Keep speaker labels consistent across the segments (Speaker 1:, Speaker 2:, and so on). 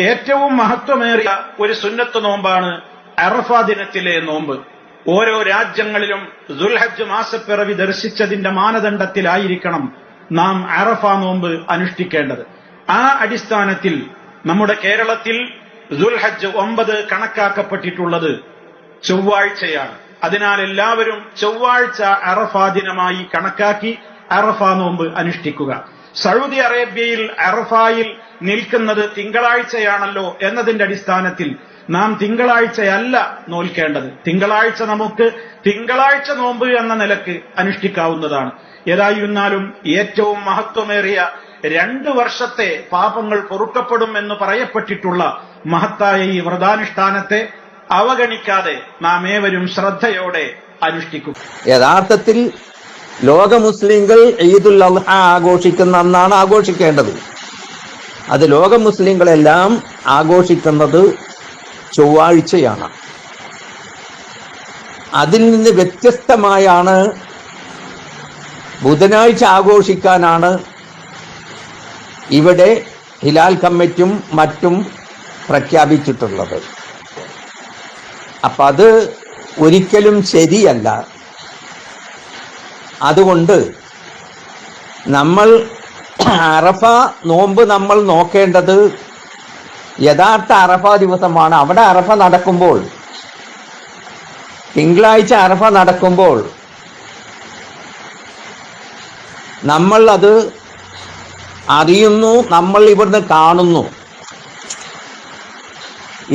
Speaker 1: ഏറ്റവും മഹത്വമേറിയ ഒരു സുന്നത്ത് നോമ്പാണ് അറഫ ദിനത്തിലെ നോമ്പ്. ഓരോ രാജ്യങ്ങളിലും ദുൽഹജ് മാസപ്പിറവി ദർശിച്ചതിന്റെ മാനദണ്ഡത്തിലായിരിക്കണം നാം അറഫ നോമ്പ് അനുഷ്ഠിക്കേണ്ടത്. ആ അടിസ്ഥാനത്തിൽ നമ്മുടെ കേരളത്തിൽ ദുൽഹജ് ഒമ്പത് കണക്കാക്കപ്പെട്ടിട്ടുള്ളത് ചൊവ്വാഴ്ചയാണ്. അതിനാൽ എല്ലാവരും ചൊവ്വാഴ്ച അറഫ ദിനമായി കണക്കാക്കി അറഫ നോമ്പ് അനുഷ്ഠിക്കുക. സൗദി അറേബ്യയിൽ അറഫായിൽ നിൽക്കുന്നത് തിങ്കളാഴ്ചയാണല്ലോ എന്നതിന്റെ അടിസ്ഥാനത്തിൽ നാം തിങ്കളാഴ്ചയല്ല നോൽക്കേണ്ടത്. തിങ്കളാഴ്ച നമുക്ക് തിങ്കളാഴ്ച നോമ്പ് എന്ന നിലയ്ക്ക് അനുഷ്ഠിക്കാവുന്നതാണ്. ഏതായിരുന്നാലും ഏറ്റവും മഹത്വമേറിയ രണ്ടു വർഷത്തെ പാപങ്ങൾ പൊറുക്കപ്പെടും എന്ന് പറയപ്പെട്ടിട്ടുള്ള മഹത്തായ ഈ വ്രതാനുഷ്ഠാനത്തെ അവഗണിക്കാതെ നാം ഏവരും ശ്രദ്ധയോടെ അനുഷ്ഠിക്കും.
Speaker 2: യഥാർത്ഥത്തിൽ ലോക മുസ്ലിങ്ങൾ ഈദുൽ അൽഹ ആഘോഷിക്കുന്ന അന്നാണ് ആഘോഷിക്കേണ്ടത്. അത് ലോക മുസ്ലിങ്ങളെല്ലാം ആഘോഷിക്കുന്നത് ചൊവ്വാഴ്ചയാണ്. അതിൽ നിന്ന് വ്യത്യസ്തമായാണ് ബുധനാഴ്ച ആഘോഷിക്കാനാണ് ഇവിടെ ഹിലാൽ കമ്മിറ്റും മറ്റും പ്രഖ്യാപിച്ചിട്ടുള്ളത്. അപ്പം അത് ഒരിക്കലും ശരിയല്ല. അതുകൊണ്ട് നമ്മൾ അറഫ നോമ്പ് നമ്മൾ നോക്കേണ്ടത് യഥാർത്ഥ അറഫ ദിവസമാണ്. അവിടെ അറഫ നടക്കുമ്പോൾ തിങ്കളാഴ്ച അറഫ നടക്കുമ്പോൾ നമ്മൾ അത് അറിയുന്നു നമ്മൾ ഇവിടുന്ന് കാണുന്നു.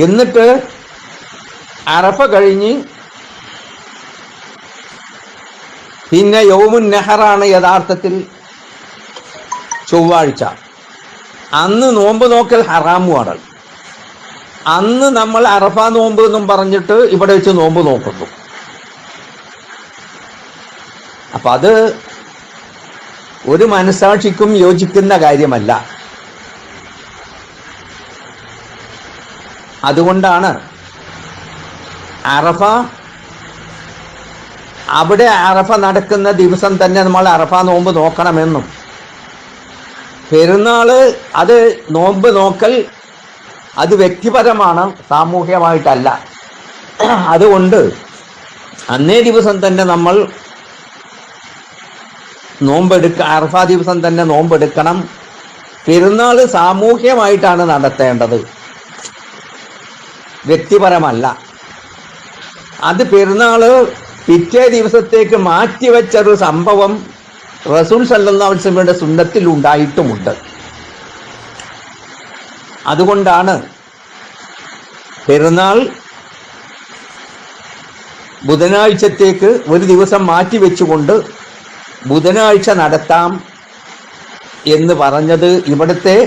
Speaker 2: എന്നിട്ട് അറഫ കഴിഞ്ഞ് പിന്നെ യൗമുൻ നെഹറാണ് യഥാർത്ഥത്തിൽ ചൊവ്വാഴ്ച. അന്ന് നോമ്പ് നോക്കൽ ഹറാമുമാണ് അന്ന് നമ്മൾ അറഫ നോമ്പ് എന്നും പറഞ്ഞിട്ട് ഇവിടെ വെച്ച് നോമ്പ് നോക്കുന്നു. അപ്പൊ അത് ഒരു മനസാക്ഷിക്കും യോജിക്കുന്ന കാര്യമല്ല. അതുകൊണ്ടാണ് അറഫ അവിടെ അറഫ നടക്കുന്ന ദിവസം തന്നെ നമ്മൾ അറഫ നോമ്പ് നോക്കണമെന്നും. പെരുന്നാൾ അത് നോമ്പ് നോക്കൽ അത് വ്യക്തിപരമാണ് സാമൂഹ്യമായിട്ടല്ല. അതുകൊണ്ട് അന്നേ ദിവസം തന്നെ നമ്മൾ നോമ്പെടുക്ക അറഫ ദിവസം തന്നെ നോമ്പെടുക്കണം. പെരുന്നാൾ സാമൂഹ്യമായിട്ടാണ് നടത്തേണ്ടത്. വ്യക്തിപരമല്ല. അത് പെരുന്നാൾ പിറ്റേ ദിവസത്തേക്ക് മാറ്റിവെച്ചൊരു സംഭവം റസൂൽ സല്ലാസ്ലമിയുടെ സുന്നത്തിൽ ഉണ്ടായിട്ടുമുണ്ട് അതുകൊണ്ടാണ് പെരുന്നാൾ ബുധനാഴ്ചത്തേക്ക് ഒരു ദിവസം മാറ്റിവെച്ചുകൊണ്ട് ബുധനാഴ്ച നടത്താം എന്ന് പറഞ്ഞത് ഇവിടുത്തെ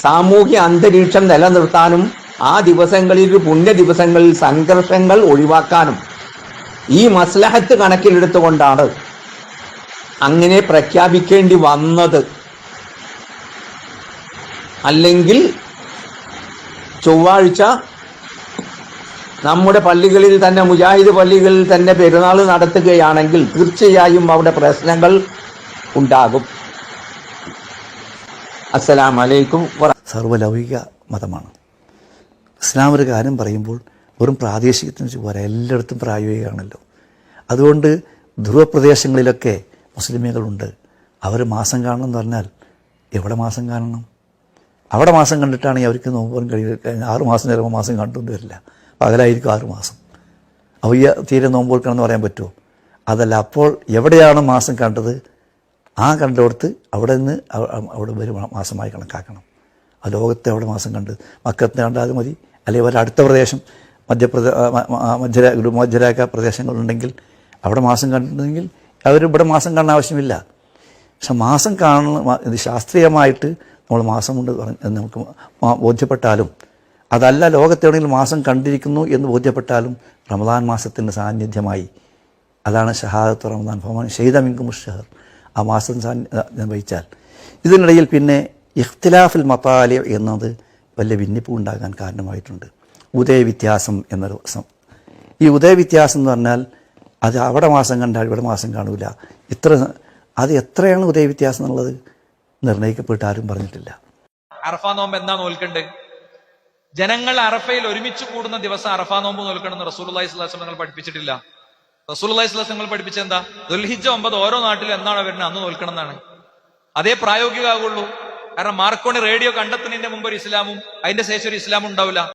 Speaker 2: സാമൂഹ്യ അന്തരീക്ഷം നിലനിർത്താനും ആ ദിവസങ്ങളിൽ പുണ്യ ദിവസങ്ങളിൽ സംഘർഷങ്ങൾ ഒഴിവാക്കാനും ഈ മസ്ലഹത്ത് കണക്കിലെടുത്തുകൊണ്ടാണ് അങ്ങനെ പ്രഖ്യാപിക്കേണ്ടി വന്നത്. അല്ലെങ്കിൽ ചൊവ്വാഴ്ച നമ്മുടെ പള്ളികളിൽ തന്നെ മുജാഹിദ് പള്ളികളിൽ തന്നെ പെരുന്നാൾ നടത്തുകയാണെങ്കിൽ തീർച്ചയായും അവിടെ പ്രശ്നങ്ങൾ ഉണ്ടാകും. അസ്സലാമലൈക്കും
Speaker 3: സർവലൗകിക മതമാണ്. ഇസ്ലാം ഒരു കാര്യം പറയുമ്പോൾ വെറും പ്രാദേശികത്തിന് വെച്ച് പോരാ. എല്ലായിടത്തും പ്രായോഗികമാണല്ലോ. അതുകൊണ്ട് ധ്രുവപ്രദേശങ്ങളിലൊക്കെ മുസ്ലിമികളുണ്ട് അവർ മാസം കാണണം എന്ന് പറഞ്ഞാൽ എവിടെ മാസം കാണണം? അവിടെ മാസം കണ്ടിട്ടാണെങ്കിൽ അവർക്ക് നോക്കാൻ കഴിയും ആറ് മാസം ചിലപ്പോൾ മാസം കണ്ടുകൊണ്ട് വരില്ല. പകലായിരിക്കും ആറ് മാസം. അപ്പോൾ ഈ തീരെ നോമ്പ് കൊടുക്കണമെന്ന് പറയാൻ പറ്റുമോ? അതല്ല അപ്പോൾ എവിടെയാണ് മാസം കണ്ടത്? ആ കണ്ടിടത്ത് അവിടെ നിന്ന് അവ- അവിടെ ഒരു മാസമായി കണക്കാക്കണം. ആ ലോകത്തെ അവിടെ മാസം കണ്ട് മക്കത്ത് കണ്ടാൽ മതി. അല്ലെങ്കിൽ വല്ല അടുത്ത പ്രദേശം മധ്യപ്രദേ മധ്യര മധ്യരേഖ പ്രദേശങ്ങളുണ്ടെങ്കിൽ അവിടെ മാസം കണ്ടിട്ടുണ്ടെങ്കിൽ അവർ ഇവിടെ മാസം കാണാൻ ആവശ്യമില്ല. പക്ഷെ മാസം കാണുന്ന ഇത് ശാസ്ത്രീയമായിട്ട് നമ്മൾ മാസമുണ്ട് പറഞ്ഞ് നമുക്ക് ബോധ്യപ്പെട്ടാലും അതല്ല ലോകത്തെവിടെയെങ്കിലും മാസം കണ്ടിരിക്കുന്നു എന്ന് ബോധ്യപ്പെട്ടാലും റമദാൻ മാസത്തിന്റെ സാന്നിധ്യമായി. അതാണ് ഷഹാദത്ത് റമദാൻ. ഫമാൻ ഷെയ്ദ മിങ്കു ഷഹർ ആ മാസം വഹിച്ചാൽ. ഇതിനിടയിൽ പിന്നെ ഇഖ്തിലാഫിൽ മത്താലി എന്നത് വലിയ ഭിന്നിപ്പ് ഉണ്ടാകാൻ കാരണമായിട്ടുണ്ട്. ഉദയ എന്ന ദിവസം. ഈ ഉദയവ്യത്യാസം എന്ന് പറഞ്ഞാൽ അത് അവിടെ മാസം കണ്ടാൽ ഇവിടെ മാസം കാണൂല. ഇത്ര അത് എത്രയാണ് ഉദയവ്യത്യാസം എന്നുള്ളത് നിർണയിക്കപ്പെട്ട് ആരും പറഞ്ഞിട്ടില്ല.
Speaker 4: അറഫ നോമ്പ് എന്താ നോൽക്കണ്ട്? ജനങ്ങൾ അറഫയിൽ ഒരുമിച്ച് കൂടുന്ന ദിവസം അറഫ നോമ്പ് നോൽക്കണമെന്ന് റസൂൽ അള്ളഹി നിങ്ങൾ പഠിപ്പിച്ചിട്ടില്ല. റസൂൽ അള്ളഹി സ്വലാസ് നിങ്ങൾ പഠിപ്പിച്ചത് എന്താ? ദുൽഹിജ ഒമ്പത് ഓരോ നാട്ടിലും എന്താണോ വരുന്നത്? അന്ന് നോൽക്കണം എന്നാണ്. അതേ പ്രായോഗികമാകുള്ളൂ കാരണം മാർക്കോണി റേഡിയോ കണ്ടെത്തുന്നതിന്റെ മുമ്പ് ഒരു ഇസ്ലാമും അതിന്റെ ശേഷം ഒരു ഇസ്ലാമും ഉണ്ടാവില്ല.